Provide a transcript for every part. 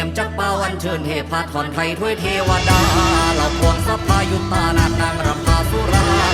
ยมจักเป้าอันเชิญเทพาทอนไทยถ้วยเทวดาเราพวงสัพพายุตานาคางรำพาสุรา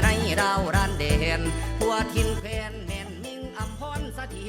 ไรรารันเด่นหัวทินเพนเน่นมิงอำพรสถิต